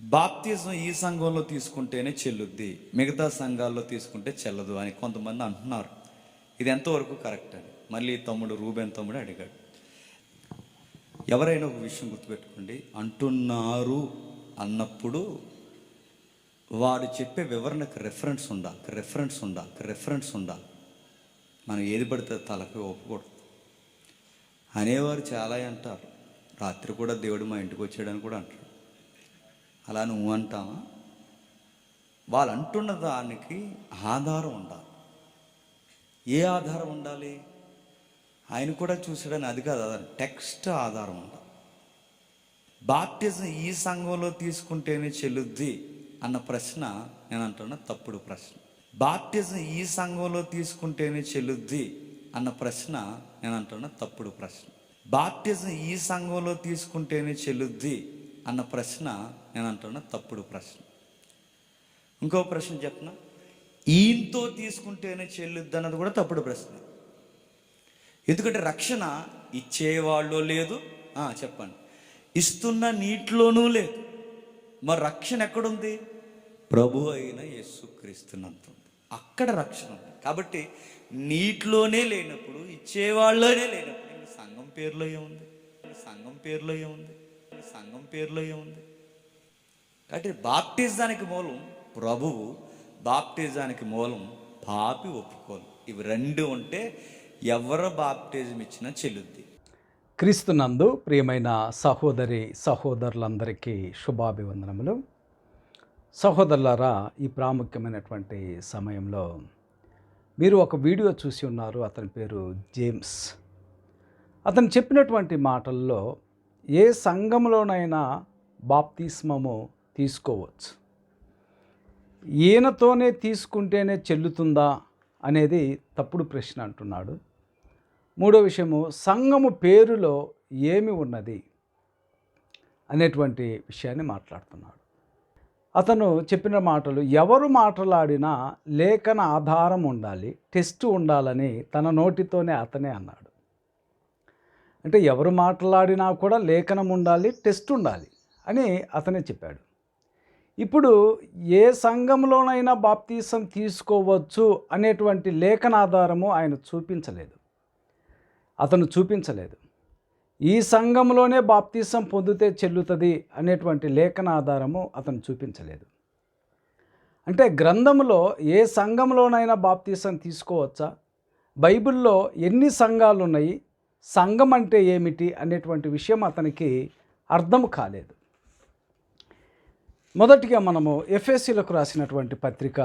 బాప్తిజం ఈ సంఘంలో తీసుకుంటేనే చెల్లుద్ది మిగతా సంఘాల్లో తీసుకుంటే చెల్లదు అని కొంతమంది అంటున్నారు. ఇది ఎంతవరకు కరెక్ట్ అని? మళ్ళీ తమ్ముడు రూబెన్ తమ్ముడు అడిగాడు. ఎవరైనా ఒక విషయం గుర్తుపెట్టుకోండి. అంటున్నారు అన్నప్పుడు వాడు చెప్పే వివరణకు రెఫరెన్స్ ఉండాలి రెఫరెన్స్ ఉండాలి రెఫరెన్స్ ఉండాలి. మనం ఏది పడితే తలకి ఒప్పుకూడదు. అనేవారు చాలా అంటారు. రాత్రి కూడా దేవుడు మా ఇంటికి వచ్చాడని కూడా అంటారు. అలా నువ్వు అంటావా? వాళ్ళు అంటున్న దానికి ఆధారం ఉండాలి. ఏ ఆధారం ఉండాలి? ఆయన కూడా చూసాడని అది కాదు ఆధారం టెక్స్ట్ ఆధారం ఉండాలి. బాప్టిజం ఈ సంఘంలో తీసుకుంటేనే చెల్లుద్ది అన్న ప్రశ్న నేను అంటున్నా తప్పుడు ప్రశ్న. బాప్టిజం ఈ సంఘంలో తీసుకుంటేనే చెల్లుద్ది అన్న ప్రశ్న నేను అంటున్న తప్పుడు ప్రశ్న. బాప్టిజం ఈ సంఘంలో తీసుకుంటేనే చెల్లుద్ది అన్న ప్రశ్న నేను అంటున్నా తప్పుడు ప్రశ్న. ఇంకో ప్రశ్న చెప్పిన ఈయంతో తీసుకుంటేనే చెల్లుద్ది అన్నది కూడా తప్పుడు ప్రశ్న. ఎందుకంటే రక్షణ ఇచ్చేవాళ్ళు లేదు. చెప్పండి. ఇస్తున్న నీటిలోనూ లేదు. మరి రక్షణ ఎక్కడుంది? ప్రభు అయిన యేసుక్రీస్తునంత ఉంది. అక్కడ రక్షణ ఉంది. కాబట్టి నీటిలోనే లేనప్పుడు ఇచ్చేవాళ్ళనే లేనప్పుడు సంఘం పేరులో ఏముంది? సంఘం పేరులో ఏముంది? సంఘం పేరులో ఏముంది? కాబట్టి బాప్టిజానికి మూలం ప్రభువు బాప్టిజానికి మూలం పాపి ఒప్పుకోలు. ఇవి రెండు ఉంటే ఎవరు బాప్టిజం ఇచ్చినా చెల్లుద్ది. క్రీస్తునందు ప్రియమైన సహోదరి సహోదరులందరికీ శుభాభివందనములు. సహోదరులారా ఈ ప్రాముఖ్యమైనటువంటి సమయంలో మీరు ఒక వీడియో చూసి ఉన్నారు. అతని పేరు జేమ్స్. అతను చెప్పినటువంటి మాటల్లో ఏ సంఘంలోనైనా బాప్తిస్మము తీసుకోవచ్చు. ఈయనతోనే తీసుకుంటేనే చెల్లుతుందా అనేది తప్పుడు ప్రశ్న అంటున్నాడు. మూడో విషయము సంఘము పేరులో ఏమి ఉన్నది అనేటువంటి విషయాన్ని మాట్లాడుతున్నాడు. అతను చెప్పిన మాటలు ఎవరు మాట్లాడినా లేఖన ఆధారం ఉండాలి టెస్ట్ ఉండాలని తన నోటితోనే అతనే అన్నాడు. అంటే ఎవరు మాట్లాడినా కూడా లేఖనం ఉండాలి టెస్ట్ ఉండాలి అని అతనే చెప్పాడు. ఇప్పుడు ఏ సంఘంలోనైనా బాప్తీసం తీసుకోవచ్చు అనేటువంటి లేఖన ఆధారము ఆయన చూపించలేదు. అతను చూపించలేదు. ఈ సంఘంలోనే బాప్తీసం పొందితే చెల్లుతుంది అనేటువంటి లేఖన ఆధారము అతను చూపించలేదు. అంటే గ్రంథంలో ఏ సంఘంలోనైనా బాప్తీసం తీసుకోవచ్చా? బైబిల్లో ఎన్ని సంఘాలు ఉన్నాయి సంఘం అంటే ఏమిటి అనేటువంటి విషయం అతనికి అర్థం కాలేదు. మొదటిగా మనము ఎఫ్ఎస్సీలకు రాసినటువంటి పత్రిక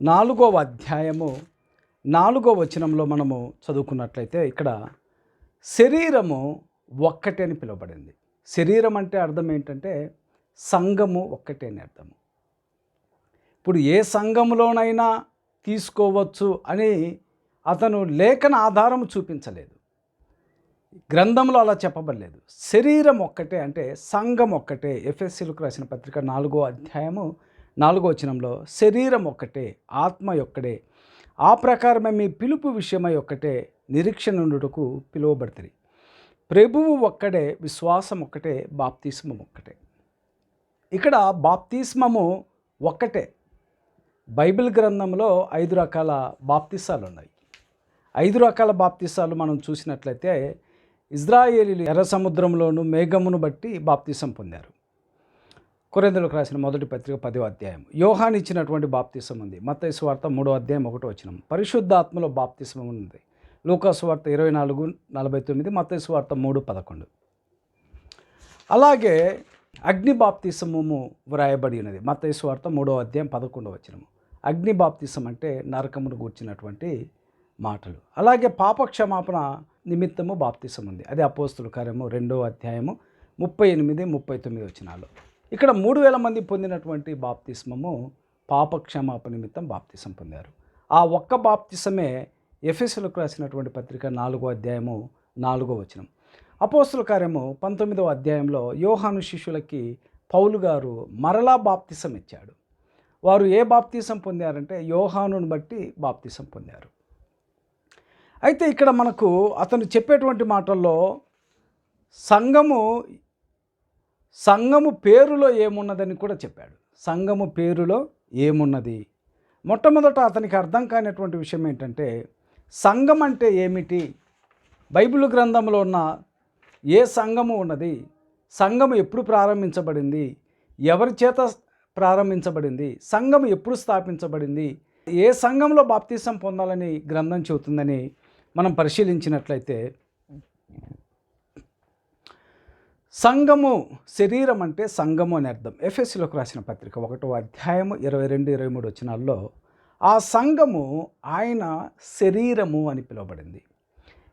నాలుగవ అధ్యాయము నాలుగో వచనంలో మనము చదువుకున్నట్లయితే ఇక్కడ శరీరము ఒక్కటే అని పిలువబడింది. శరీరం అంటే అర్థం ఏంటంటే సంఘము ఒక్కటే అని అర్థము ఇప్పుడు ఏ సంఘములోనైనా తీసుకోవచ్చు అని అతను లేఖన ఆధారం చూపించలేదు. గ్రంథంలో అలా చెప్పబడలేదు. శరీరం ఒక్కటే అంటే సంఘం ఒక్కటే. ఎఫ్ఎస్సీలకు రాసిన పత్రిక నాలుగో అధ్యాయము నాలుగో వచనంలో శరీరం ఒక్కటే ఆత్మ ఒక్కడే ఆ ప్రకారమే మీ పిలుపు విషయమై ఒక్కటే నిరీక్షణ ఉండుటకు పిలువబడుతుంది ప్రభువు ఒక్కడే విశ్వాసం ఒక్కటే బాప్తిస్మం ఒక్కటే. ఇక్కడ బాప్తిస్మము ఒక్కటే. బైబిల్ గ్రంథంలో ఐదు రకాల బాప్తిసాలు ఉన్నాయి ఐదు రకాల బాప్తిసాలు మనం చూసినట్లయితే ఇజ్రాయేలీలు ఎర్ర సముద్రంలోను మేఘమును బట్టి బాప్తిసం పొందారు. కొరిందులకు రాసిన మొదటి పత్రిక పదో అధ్యాయం యోహాన్ ఇచ్చినటువంటి బాప్తిసం ఉంది. మత్తైసు వార్త మూడో అధ్యాయం ఒకటో వచనం. పరిశుద్ధాత్మలో బాప్తిసం ఉంది. లూకాసు వార్త ఇరవై నాలుగు నలభై తొమ్మిది మత్తైసు వార్త మూడు పదకొండు. అలాగే అగ్ని బాప్తిసము వ్రాయబడి ఉన్నది. మత్తైసు వార్త మూడో అధ్యాయం పదకొండు వచనము. అగ్ని బాప్తిసం అంటే నరకమును గూర్చినటువంటి మాటలు. అలాగే పాపక్షమాపణ నిమిత్తము బాప్తిసం ఉంది అది అపోస్తుల కార్యము రెండో అధ్యాయము ముప్పై ఎనిమిది ముప్పై తొమ్మిది వచనాలు. ఇక్కడ మూడు వేల మంది పొందినటువంటి బాప్తిస్మము పాపక్షమాపణ నిమిత్తం బాప్తిసం పొందారు. ఆ ఒక్క బాప్తిసమే ఎఫ్ఎస్లకు రాసినటువంటి పత్రిక నాలుగో అధ్యాయము నాలుగో వచనం. అపోస్తుల కార్యము పంతొమ్మిదవ అధ్యాయంలో యోహాను శిష్యులకి పౌలు గారు మరలా బాప్తిసం ఇచ్చాడు వారు ఏ బాప్తిసం పొందారంటే యోహానుని బట్టి బాప్తిసం పొందారు. అయితే ఇక్కడ మనకు అతను చెప్పేటువంటి మాటల్లో సంఘము సంఘము పేరులో ఏమున్నదని కూడా చెప్పాడు. సంఘము పేరులో ఏమున్నది? మొట్టమొదట అతనికి అర్థం కానిటువంటి విషయం ఏంటంటే సంఘం అంటే ఏమిటి? బైబిల్ గ్రంథంలో ఉన్న ఏ సంఘము ఉన్నది? సంఘము ఎప్పుడు ప్రారంభించబడింది? ఎవరి చేత ప్రారంభించబడింది? సంఘం ఎప్పుడు స్థాపించబడింది? ఏ సంఘంలో బాప్తీసం పొందాలని గ్రంథం చెబుతుందని మనం పరిశీలించినట్లయితే సంఘము శరీరం అంటే సంఘము అని అర్థం. ఎఫ్ఎస్సిలోకి రాసిన పత్రిక ఒకటో అధ్యాయము ఇరవై రెండు ఇరవై మూడు వచనాల్లో ఆ సంఘము ఆయన శరీరము అని పిలువబడింది.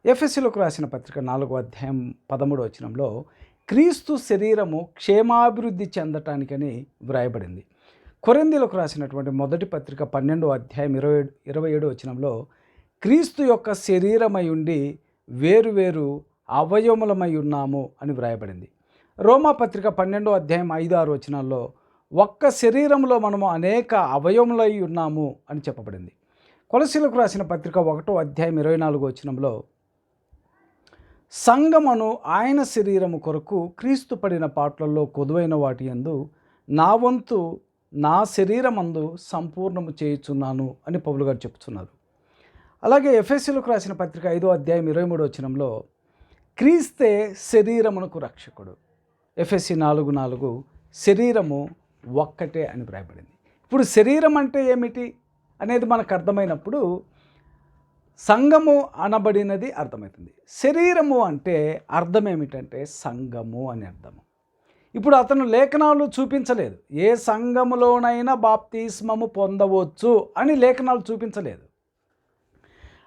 ఎఫ్ఎస్సిలోకి రాసిన పత్రిక నాలుగో అధ్యాయం పదమూడు వచనంలో క్రీస్తు శరీరము క్షేమాభివృద్ధి చెందటానికని వ్రాయబడింది. కొరిందీలకు రాసినటువంటి మొదటి పత్రిక పన్నెండో అధ్యాయం ఇరవై ఇరవై ఏడు వచనంలో క్రీస్తు యొక్క శరీరమై ఉండి వేరువేరు అవయవములమై ఉన్నాము అని వ్రాయబడింది. రోమాపత్రిక పన్నెండో అధ్యాయం ఐదు ఆరు వచనాల్లో ఒక్క శరీరంలో మనము అనేక అవయవములై ఉన్నాము అని చెప్పబడింది. కొలసీలకు రాసిన పత్రిక ఒకటో అధ్యాయం ఇరవై నాలుగో వచనంలో సంగమను ఆయన శరీరము కొరకు క్రీస్తు పడిన పాటలలో కొదువైన వాటి యందు నా వంతు నా శరీరమందు సంపూర్ణము చేయుచున్నాను అని పౌలు గారు చెప్తున్నారు. అలాగే ఎఫ్ఎస్సీలకు రాసిన పత్రిక ఐదో అధ్యాయం ఇరవై మూడు వచనంలో క్రీస్తే శరీరమునకు రక్షకుడు. ఎఫ్ఎస్సి నాలుగు నాలుగు శరీరము ఒక్కటే అని వ్రాయబడింది. ఇప్పుడు శరీరం అంటే ఏమిటి అనేది మనకు అర్థమైనప్పుడు సంఘము అనబడినది అర్థమవుతుంది. శరీరము అంటే అర్థం ఏమిటంటే సంఘము అని అర్థము. ఇప్పుడు అతను లేఖనాలు చూపించలేదు. ఏ సంఘములోనైనా బాప్తిస్మము పొందవచ్చు అని లేఖనాలు చూపించలేదు.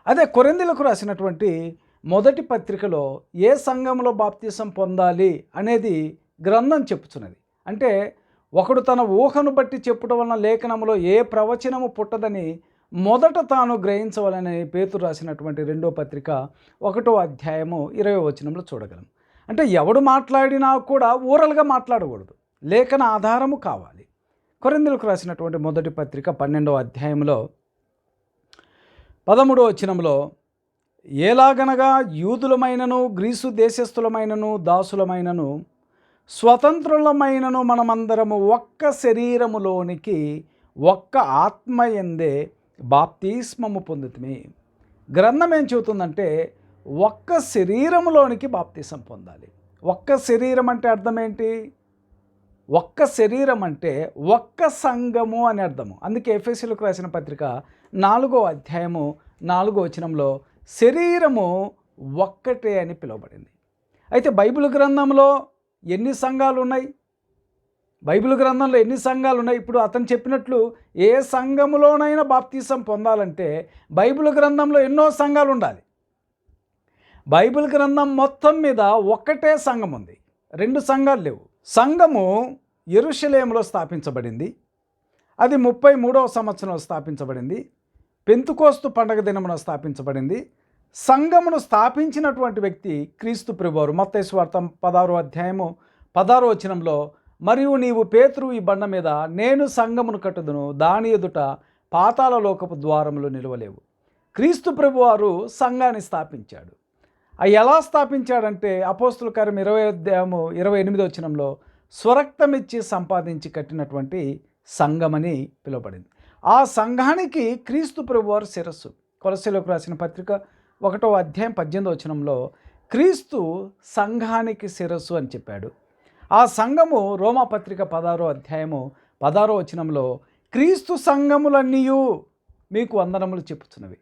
అదే కొరిందులకు రాసినటువంటి మొదటి పత్రికలో ఏ సంఘంలో బాప్తీసం పొందాలి అనేది గ్రంథం చెప్పుచున్నది. అంటే ఒకడు తన ఊహను బట్టి చెప్పుట వలన లేఖనములో ఏ ప్రవచనము పుట్టదని మొదట తాను గ్రహించవాలని పేతురు రాసినటువంటి రెండో పత్రిక ఒకటో అధ్యాయము ఇరవై వచనంలో చూడగలం. అంటే ఎవడు మాట్లాడినా కూడా ఊరలుగా మాట్లాడకూడదు. లేఖన ఆధారము కావాలి. కొరిందులకు రాసినటువంటి మొదటి పత్రిక పన్నెండవ అధ్యాయంలో పదమూడో వచనంలో ఏలాగనగా యూదులమైనను గ్రీసు దేశస్థులమైనను దాసులమైనను స్వతంత్రులమైనను మనమందరము ఒక్క శరీరములోనికి ఒక్క ఆత్మ ఎందే బాప్తిస్మము పొందుతమే. గ్రంథం ఏం చెబుతుందంటే ఒక్క శరీరములోనికి బాప్తిసం పొందాలి. ఒక్క శరీరం అంటే అర్థం ఏంటి? ఒక్క శరీరం అంటే ఒక్క సంఘము అని అర్థము. అందుకే ఎఫ్ఎస్సీలకు రాసిన పత్రిక నాలుగో అధ్యాయము నాలుగో వచనంలో శరీరము ఒక్కటే అని పిలువబడింది. అయితే బైబిల్ గ్రంథంలో ఎన్ని సంఘాలు ఉన్నాయి? బైబిల్ గ్రంథంలో ఎన్ని సంఘాలు ఉన్నాయి? ఇప్పుడు అతను చెప్పినట్లు ఏ సంఘములోనైనా బాప్తీసం పొందాలంటే బైబిల్ గ్రంథంలో ఎన్నో సంఘాలు ఉండాలి. బైబిల్ గ్రంథం మొత్తం మీద ఒక్కటే సంఘం ఉంది. రెండు సంఘాలు లేవు. సంఘము ఎరుషలేములో స్థాపించబడింది. అది ముప్పై మూడవ సంవత్సరంలో స్థాపించబడింది. పెంతుకోస్తు పండగ దినమున స్థాపించబడింది. సంఘమును స్థాపించినటువంటి వ్యక్తి క్రీస్తు ప్రభువారు. మత్తయి పదారో అధ్యాయము పదారో వచనంలో మరియు నీవు పేతురు ఈ బండ మీద నేను సంఘమును కట్టుదును. దాని ఎదుట పాతాల లోకపు ద్వారములు నిలవలేవు. క్రీస్తు ప్రభువారు సంఘాన్ని స్థాపించాడు. అవి ఎలా స్థాపించాడంటే అపోస్తుల కార్యం ఇరవై అధ్యాయము ఇరవై ఎనిమిది వచనంలో స్వరక్తమిచ్చి సంపాదించి కట్టినటువంటి సంఘమని పిలువబడింది. ఆ సంఘానికి క్రీస్తు ప్రభువారు శిరస్సు. కొలసీలోకి రాసిన పత్రిక ఒకటో అధ్యాయం పద్దెనిమిదో వచనంలో క్రీస్తు సంఘానికి శిరస్సు అని చెప్పాడు. ఆ సంఘము రోమా పత్రిక పదారో అధ్యాయము పదారో వచనంలో క్రీస్తు సంఘములన్నీయు మీకు వందనములు చెప్పుతున్నవి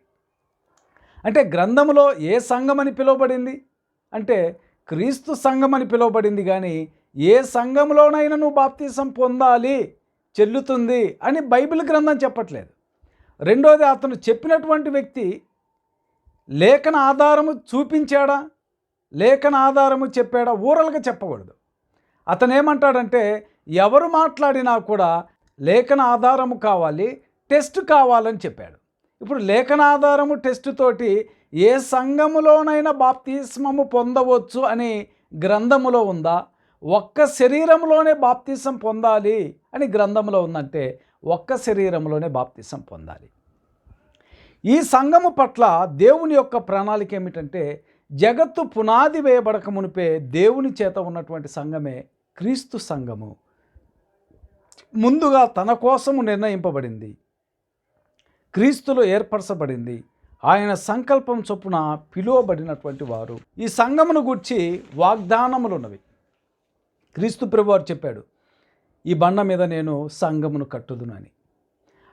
అంటే గ్రంథములో ఏ సంఘం అని పిలువబడింది? అంటే క్రీస్తు సంఘం అని పిలువబడింది కానీ ఏ సంఘంలోనైనా నువ్వు బాప్తీసం పొందాలి చెల్లుతుంది అని బైబిల్ గ్రంథం చెప్పట్లేదు. రెండోది అతను చెప్పినటువంటి వ్యక్తి లేఖన ఆధారము చూపించాడా? లేఖన ఆధారము చెప్పాడా? ఊరలుగా చెప్పకూడదు. అతను ఏమంటాడంటే ఎవరు మాట్లాడినా కూడా లేఖన ఆధారము కావాలి టెస్ట్ కావాలని చెప్పాడు. ఇప్పుడు లేఖన ఆధారము టెస్ట్ తోటి ఏ సంఘములోనైనా బాప్తిస్మము పొందవచ్చు అని గ్రంథములో ఉందా? ఒక్క శరీరంలోనే బాప్తిసం పొందాలి అని గ్రంథంలో ఉందంటే ఒక్క శరీరంలోనే బాప్తిసం పొందాలి. ఈ సంఘము పట్ల దేవుని యొక్క ప్రణాళిక ఏమిటంటే జగత్తు పునాది వేయబడక మునిపే దేవుని చేత ఉన్నటువంటి సంఘమే క్రీస్తు సంఘము. ముందుగా తన కోసము నిర్ణయింపబడింది. క్రీస్తులో ఏర్పరచబడింది. ఆయన సంకల్పం చొప్పున పిలువబడినటువంటి వారు. ఈ సంఘమును గూర్చి వాగ్దానములు ఉన్నవి క్రీస్తు ప్రభువారు చెప్పాడు ఈ బండ మీద నేను సంఘమును కట్టుదును అని.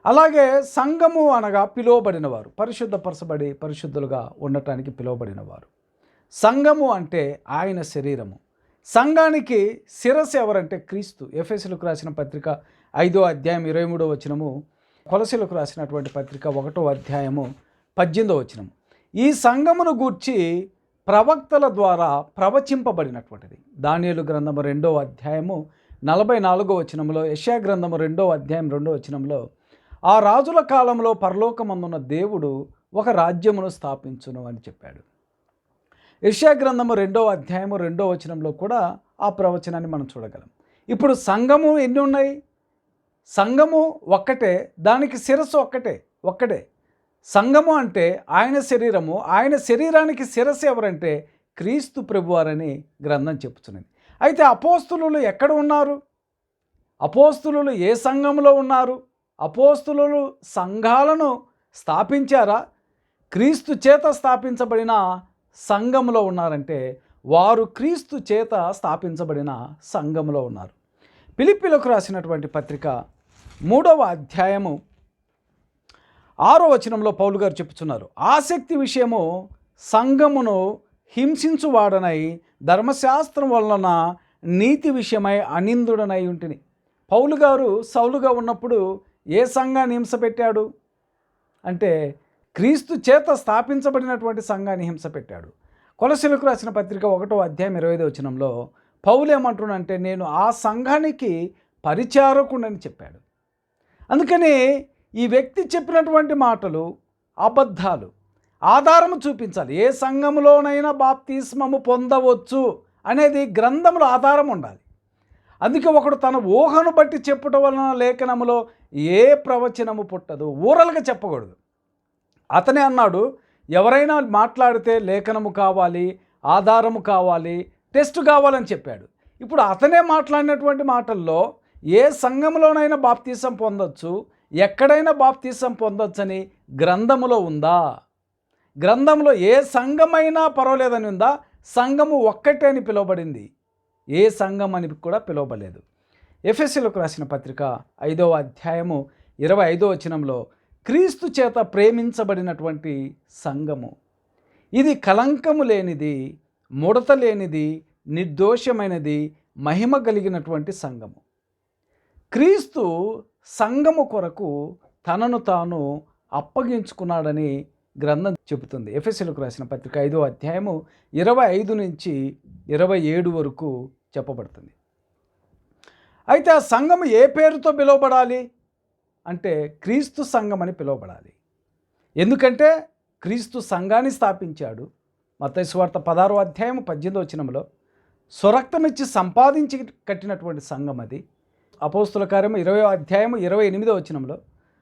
అలాగే సంఘము అనగా పిలువబడిన వారు పరిశుద్ధపరచబడి పరిశుద్ధులుగా ఉండటానికి పిలువబడిన వారు సంఘము అంటే ఆయన శరీరము. సంఘానికి శిరస్సు ఎవరంటే క్రీస్తు. ఎఫ్ఎస్లకు రాసిన పత్రిక ఐదో అధ్యాయం ఇరవై మూడో వచనము కొలసీలకు రాసినటువంటి పత్రిక ఒకటో అధ్యాయము పద్దెనిమిదో వచనము. ఈ సంఘమును గూర్చి ప్రవక్తల ద్వారా ప్రవచింపబడినటువంటిది. దానియలు గ్రంథము రెండో అధ్యాయము నలభై నాలుగో వచనంలో యశా గ్రంథము రెండో అధ్యాయం రెండో వచనంలో ఆ రాజుల కాలంలో పరలోకమందున్న దేవుడు ఒక రాజ్యమును స్థాపించును అని చెప్పాడు. యశా గ్రంథము రెండో అధ్యాయము రెండో వచనంలో కూడా ఆ ప్రవచనాన్ని మనం చూడగలం. ఇప్పుడు సంఘము ఎన్ని ఉన్నాయి? సంఘము ఒక్కటే దానికి శిరస్సు ఒక్కటే ఒక్కటే సంఘము అంటే ఆయన శరీరము ఆయన శరీరానికి శిరస్సు ఎవరంటే క్రీస్తు ప్రభువారని గ్రంథం చెప్తున్నది అయితే అపోస్తులు ఎక్కడ ఉన్నారు? అపోస్తులు ఏ సంఘంలో ఉన్నారు? అపోస్తులు సంఘాలను స్థాపించారా? క్రీస్తు చేత స్థాపించబడిన సంఘంలో ఉన్నారంటే వారు క్రీస్తు చేత స్థాపించబడిన సంఘంలో ఉన్నారు. పిలిపిలకు రాసినటువంటి పత్రిక మూడవ అధ్యాయము ఆరో వచనంలో పౌలు గారు చెప్పుచున్నారు ఆసక్తి విషయము సంఘమును హింసించువాడనై ధర్మశాస్త్రం వలన నీతి విషయమై అనిందుడనై ఉంటిని. పౌలు గారు సౌలుగా ఉన్నప్పుడు ఏ సంఘాన్ని హింస పెట్టాడు అంటే క్రీస్తు చేత స్థాపించబడినటువంటి సంఘాన్ని హింస పెట్టాడు కొలసిలకు రాసిన పత్రిక ఒకటో అధ్యాయం ఇరవై ఐదో వచనంలో పౌలు ఏమంటున్నాడంటే నేను ఆ సంఘానికి పరిచారకుడని చెప్పాడు. అందుకని ఈ వ్యక్తి చెప్పినటువంటి మాటలు అబద్ధాలు ఆధారము చూపించాలి. ఏ సంఘములోనైనా బాప్తిస్మము పొందవచ్చు అనేది గ్రంథములో ఆధారం ఉండాలి. అందుకే ఒకడు తన ఊహను బట్టి చెప్పుట వలన లేఖనములో ఏ ప్రవచనము పుట్టదు ఊరలుగా చెప్పకూడదు. అతనే అన్నాడు ఎవరైనా మాట్లాడితే లేఖనము కావాలి ఆధారము కావాలి టెస్ట్ కావాలని చెప్పాడు. ఇప్పుడు అతనే మాట్లాడినటువంటి మాటల్లో ఏ సంఘంలోనైనా బాప్తీసం పొందొచ్చు ఎక్కడైనా బాప్తీసం పొందొచ్చని గ్రంథములో ఉందా? గ్రంథంలో ఏ సంఘమైనా పర్వాలేదని ఉందా? సంఘము ఒక్కటే అని పిలువబడింది. ఏ సంఘం అని కూడా పిలువబడలేదు. ఎఫ్ఎస్సీలకు రాసిన పత్రిక ఐదవ అధ్యాయము ఇరవై ఐదో వచనంలో క్రీస్తు చేత ప్రేమించబడినటువంటి సంఘము. ఇది కలంకము లేనిది ముడత లేనిది నిర్దోషమైనది మహిమ కలిగినటువంటి సంఘము. క్రీస్తు సంఘము కొరకు తనను తాను అప్పగించుకున్నాడని గ్రంథం చెబుతుంది. ఎఫ్ఎస్సీలకు రాసిన పత్రిక ఐదో అధ్యాయము ఇరవై ఐదు నుంచి ఇరవై ఏడు వరకు చెప్పబడుతుంది. అయితే ఆ సంఘం ఏ పేరుతో పిలువబడాలి? అంటే క్రీస్తు సంఘం అని పిలువబడాలి. ఎందుకంటే క్రీస్తు సంఘాన్ని స్థాపించాడు. మతైస్వార్త పదహారో అధ్యాయం పద్దెనిమిది వచ్చినంలో స్వరక్తమిచ్చి సంపాదించి కట్టినటువంటి సంఘం అది. అపోస్తుల కార్యం ఇరవై అధ్యాయం ఇరవై ఎనిమిదో వచ్చినంలో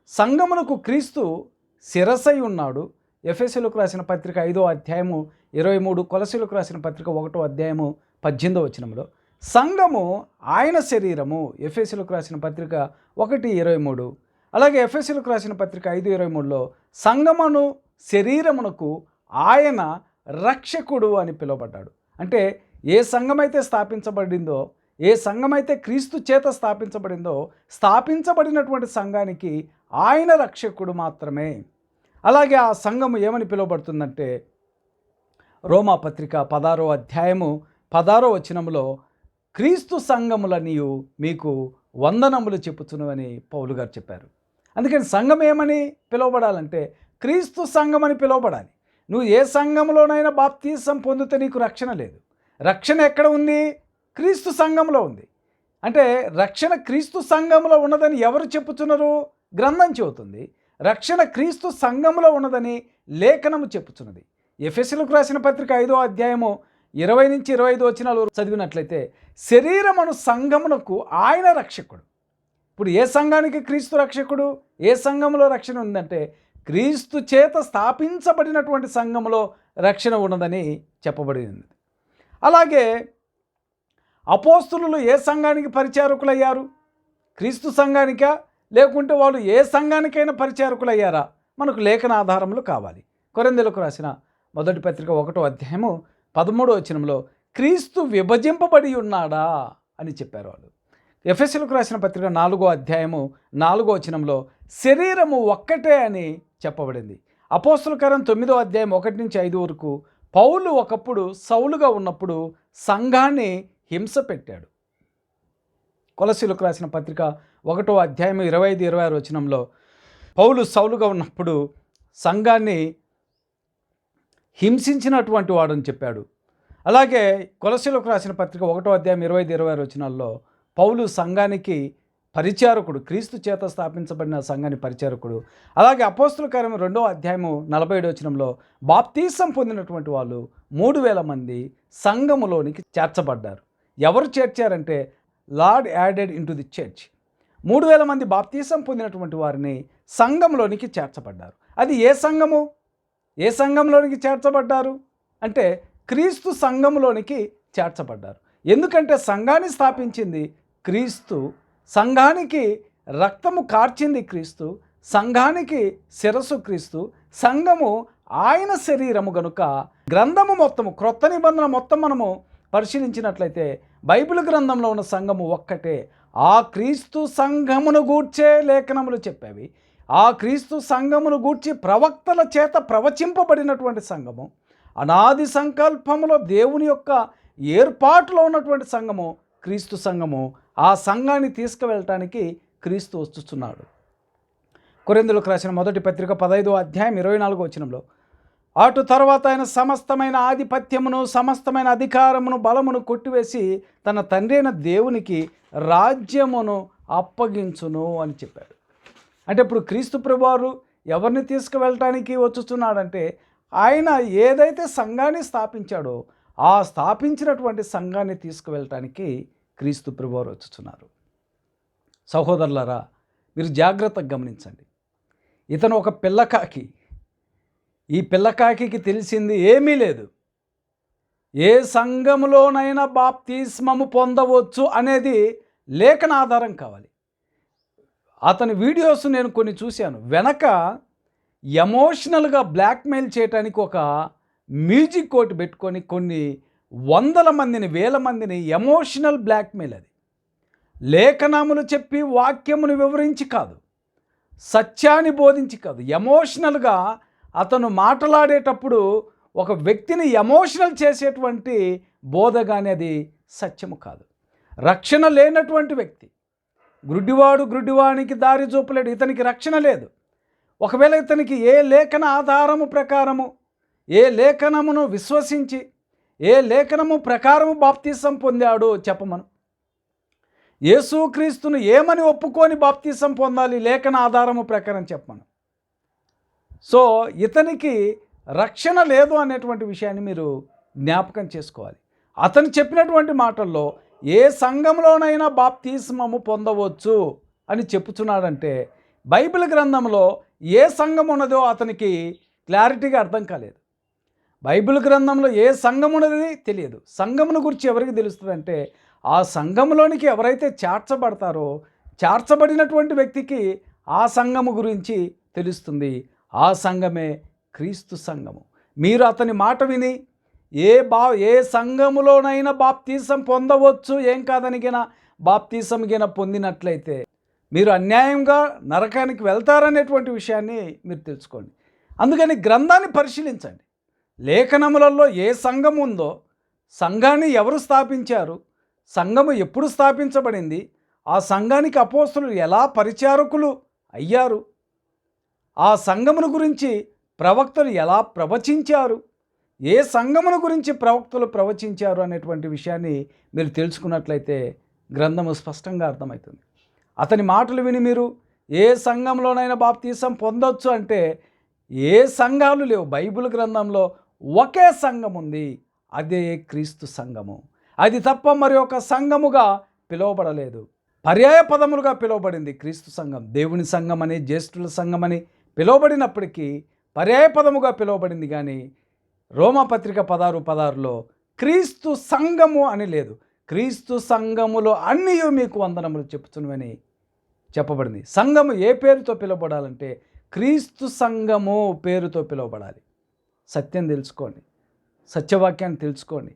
సంగమునకు క్రీస్తు శిరసై ఉన్నాడు. ఎఫ్ఎస్సీలకు రాసిన పత్రిక ఐదో అధ్యాయము ఇరవై మూడు కొలసీలకు రాసిన పత్రిక ఒకటో అధ్యాయము పద్దెనిమిదో వచనంలో సంఘము ఆయన శరీరము. ఎఫ్ఎస్సీలకు రాసిన పత్రిక ఒకటి ఇరవై మూడు. అలాగే ఎఫ్ఎస్సీలకు రాసిన పత్రిక ఐదు ఇరవై మూడులో సంగమును శరీరమునకు ఆయన రక్షకుడు అని పిలువబడ్డాడు. అంటే ఏ సంఘమైతే స్థాపించబడిందో ఏ సంఘమైతే క్రీస్తు చేత స్థాపించబడిందో స్థాపించబడినటువంటి సంఘానికి ఆయన రక్షకుడు మాత్రమే. అలాగే ఆ సంఘము ఏమని పిలువబడుతుందంటే రోమా పత్రిక పదారో అధ్యాయము పదారో వచనములో క్రీస్తు సంఘములనియు మీకు వందనములు చెప్పుచునువని పౌలు గారు చెప్పారు. అందుకని సంఘం ఏమని పిలువబడాలంటే క్రీస్తు సంఘం అని పిలువబడాలి. నువ్వు ఏ సంఘంలోనైనా బాప్తీసం పొందితే నీకు రక్షణ లేదు. రక్షణ ఎక్కడ ఉంది? క్రీస్తు సంఘంలో ఉంది. అంటే రక్షణ క్రీస్తు సంఘంలో ఉన్నదని ఎవరు చెప్పుచున్నారు? గ్రంథం చెబుతుంది. రక్షణ క్రీస్తు సంఘంలో ఉన్నదని లేఖనము చెప్పుచున్నది. ఎఫ్ఎస్సీలకు రాసిన పత్రిక ఐదో అధ్యాయము ఇరవై నుంచి ఇరవై ఐదు వచనాలు చదివినట్లయితే శరీరమును సంఘమునకు ఆయన రక్షకుడు. ఇప్పుడు ఏ సంఘానికి క్రీస్తు రక్షకుడు? ఏ సంఘంలో రక్షణ ఉందంటే క్రీస్తు చేత స్థాపించబడినటువంటి సంఘంలో రక్షణ ఉన్నదని చెప్పబడింది అలాగే అపోస్తులు ఏ సంఘానికి పరిచారకులయ్యారు? క్రీస్తు సంఘానికా? లేకుంటే వాళ్ళు ఏ సంఘానికైనా పరిచారకులయ్యారా? మనకు లేఖన ఆధారములు కావాలి. కొరందెలకు రాసిన మొదటి పత్రిక ఒకటో అధ్యాయము పదమూడో వచనంలో క్రీస్తు విభజింపబడి ఉన్నాడా అని చెప్పారు వాళ్ళు. ఎఫ్ఎస్ఎల్కు రాసిన పత్రిక నాలుగో అధ్యాయము నాలుగో వచనంలో శరీరము ఒక్కటే అని చెప్పబడింది. అపోస్తులకరం తొమ్మిదో అధ్యాయం ఒకటి నుంచి ఐదు వరకు పౌలు ఒకప్పుడు సౌలుగా ఉన్నప్పుడు సంఘాన్ని హింస పెట్టాడు. కొలసీలకు రాసిన పత్రిక ఒకటో అధ్యాయం ఇరవై ఐదు ఇరవై ఆరు వచనంలో పౌలు సౌలుగా ఉన్నప్పుడు సంఘాన్ని హింసించినటువంటి వాడని చెప్పాడు. అలాగే కొలసీలకు రాసిన పత్రిక ఒకటో అధ్యాయం ఇరవై ఐదు ఇరవై ఆరు వచనాల్లో పౌలు సంఘానికి పరిచారకుడు క్రీస్తు చేత స్థాపించబడిన సంఘాన్ని పరిచారకుడు. అలాగే అపోస్తుల కార్యం రెండో అధ్యాయము నలభై ఏడు వచనంలో బాప్తీసం పొందినటువంటి వాళ్ళు మూడు వేల మంది సంఘములోనికి చేర్చబడ్డారు. ఎవరు చేర్చారంటే Lord added in the church. మూడు వేల మంది బాప్తీసం పొందినటువంటి వారిని సంఘంలోనికి చేర్చబడ్డారు. అది ఏ సంఘము? ఏ సంఘంలోనికి చేర్చబడ్డారు? అంటే క్రీస్తు సంఘంలోనికి చేర్చబడ్డారు. ఎందుకంటే సంఘాన్ని స్థాపించింది క్రీస్తు సంఘానికి రక్తము కార్చింది క్రీస్తు సంఘానికి శిరస్సు క్రీస్తు సంఘము ఆయన శరీరము గనుక గ్రంథము మొత్తము క్రొత్త నిబంధన మొత్తం మనము పరిశీలించినట్లయితే బైబిల్ గ్రంథంలో ఉన్న సంఘము ఒక్కటే. ఆ క్రీస్తు సంఘమును గూర్చే లేఖనములు చెప్పేవి. ఆ క్రీస్తు సంఘమును గూర్చి ప్రవక్తల చేత ప్రవచింపబడినటువంటి సంఘము. అనాది సంకల్పములో దేవుని యొక్క ఏర్పాటులో ఉన్నటువంటి సంఘము క్రీస్తు సంఘము. ఆ సంఘాన్ని తీసుకువెళ్ళటానికి క్రీస్తు వస్తున్నాడు కొరిందులకు రాసిన మొదటి పత్రిక పదైదో అధ్యాయం ఇరవై నాలుగో వచనంలో అటు తర్వాత ఆయన సమస్తమైన ఆధిపత్యమును సమస్తమైన అధికారమును బలమును కొట్టివేసి తన తండ్రి అయిన దేవునికి రాజ్యమును అప్పగించును అని చెప్పాడు. అంటే ఇప్పుడు క్రీస్తు ప్రభువారు ఎవరిని తీసుకువెళ్ళటానికి వచ్చుచున్నాడంటే ఆయన ఏదైతే సంఘాన్ని స్థాపించాడో ఆ స్థాపించినటువంటి సంఘాన్ని తీసుకువెళ్ళటానికి క్రీస్తు ప్రభువారు వచ్చుచున్నారు. సహోదరులరా మీరు జాగ్రత్తగా గమనించండి. ఇతను ఒక పిల్లకాకి ఈ పిల్లకాకి తెలిసింది ఏమీ లేదు. ఏ సంఘములోనైనా బాప్తిస్మము పొందవచ్చు అనేది లేఖన ఆధారం కావాలి. అతని వీడియోస్ నేను కొన్ని చూశాను. వెనక ఎమోషనల్గా బ్లాక్మెయిల్ చేయడానికి ఒక మ్యూజిక్ కోట్ పెట్టుకొని కొన్ని వందల మందిని వేల మందిని ఎమోషనల్ బ్లాక్మెయిల్ అది. లేఖనములు చెప్పి వాక్యమును వివరించి కాదు. సత్యాన్ని బోధించి కాదు. ఎమోషనల్గా అతను మాట్లాడేటప్పుడు ఒక వ్యక్తిని ఎమోషనల్ చేసేటువంటి బోధ కానీ అది సత్యము కాదు. రక్షణ లేనటువంటి వ్యక్తి. గ్రుడ్డివాడు గ్రుడ్డివానికి దారి చూపలేడు ఇతనికి రక్షణ లేదు. ఒకవేళ ఇతనికి ఏ లేఖన ఆధారము ప్రకారము ఏ లేఖనమును విశ్వసించి ఏ లేఖనము ప్రకారము బాప్తీసం పొందాడు చెప్పమను. యేసుక్రీస్తును ఏమని ఒప్పుకొని బాప్తీసం పొందాలి? లేఖన ఆధారము ప్రకారం చెప్పమను. సో ఇతనికి రక్షణ లేదు అనేటువంటి విషయాన్ని మీరు జ్ఞాపకం చేసుకోవాలి. అతను చెప్పినటువంటి మాటల్లో ఏ సంఘంలోనైనా బాప్తీస్మము పొందవచ్చు అని చెప్పుచున్నాడంటే బైబిల్ గ్రంథంలో ఏ సంఘం ఉన్నదో అతనికి క్లారిటీగా అర్థం కాలేదు. బైబిల్ గ్రంథంలో ఏ సంఘం ఉన్నది తెలియదు. సంఘమును గురించి ఎవరికి తెలుస్తుందంటే ఆ సంఘంలోనికి ఎవరైతే చేర్చబడతారో చేర్చబడినటువంటి వ్యక్తికి ఆ సంఘము గురించి తెలుస్తుంది. ఆ సంఘమే క్రీస్తు సంఘము. మీరు అతని మాట విని ఏ బా ఏ సంఘములోనైనా బాప్తీసం పొందవచ్చు ఏం కాదనిగిన బాప్తీసం గిన పొందినట్లయితే మీరు అన్యాయంగా నరకానికి వెళ్తారనేటువంటి విషయాన్ని మీరు తెలుసుకోండి. అందుకని గ్రంథాన్ని పరిశీలించండి. లేఖనములలో ఏ సంఘం ఉందో సంఘాన్ని ఎవరు స్థాపించారు సంఘము ఎప్పుడు స్థాపించబడింది ఆ సంఘానికి అపోస్తులు ఎలా పరిచారకులు అయ్యారు ఆ సంఘమును గురించి ప్రవక్తలు ఎలా ప్రవచించారు? ఏ సంఘమును గురించి ప్రవక్తలు ప్రవచించారు అనేటువంటి విషయాన్ని మీరు తెలుసుకున్నట్లయితే గ్రంథము స్పష్టంగా అర్థమవుతుంది. అతని మాటలు విని మీరు ఏ సంఘంలోనైనా బాప్తీసం పొందొచ్చు అంటే ఏ సంఘాలు లేవు. బైబిల్ గ్రంథంలో ఒకే సంఘం ఉంది. అదే క్రీస్తు సంఘము. అది తప్ప మరి ఒక సంఘముగా పిలువబడలేదు. పర్యాయ పదములుగా పిలువబడింది క్రీస్తు సంఘం. దేవుని సంఘం అని జ్యేష్ఠుల సంఘం అని పిలువబడినప్పటికీ పర్యాయపదముగా పిలువబడింది కానీ రోమపత్రిక పదారు పదారులో క్రీస్తు సంఘము అని లేదు. క్రీస్తు సంఘములో అన్నీ మీకు వందనములు చెప్పుచున్నవని చెప్పబడింది. సంఘము ఏ పేరుతో పిలువబడాలంటే క్రీస్తు సంఘము పేరుతో పిలువబడాలి. సత్యం తెలుసుకోండి. సత్యవాక్యాన్ని తెలుసుకోండి.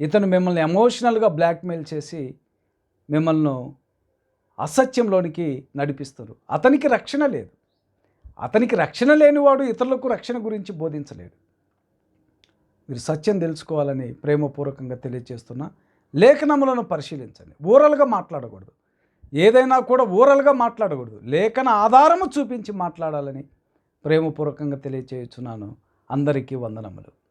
ఇతను మిమ్మల్ని ఎమోషనల్గా బ్లాక్మెయిల్ చేసి మిమ్మల్ని అసత్యంలోనికి నడిపిస్తారు. అతనికి రక్షణ లేదు. అతనికి రక్షణ లేనివాడు ఇతరులకు రక్షణ గురించి బోధించలేడు. మీరు సత్యం తెలుసుకోవాలని ప్రేమపూర్వకంగా తెలియజేస్తున్న లేఖనములను పరిశీలించండి. ఊరలుగా మాట్లాడకూడదు. ఏదైనా కూడా ఊరలుగా మాట్లాడకూడదు. లేఖన ఆధారము చూపించి మాట్లాడాలని ప్రేమపూర్వకంగా తెలియచేయుచున్నాను. అందరికీ వందనములు.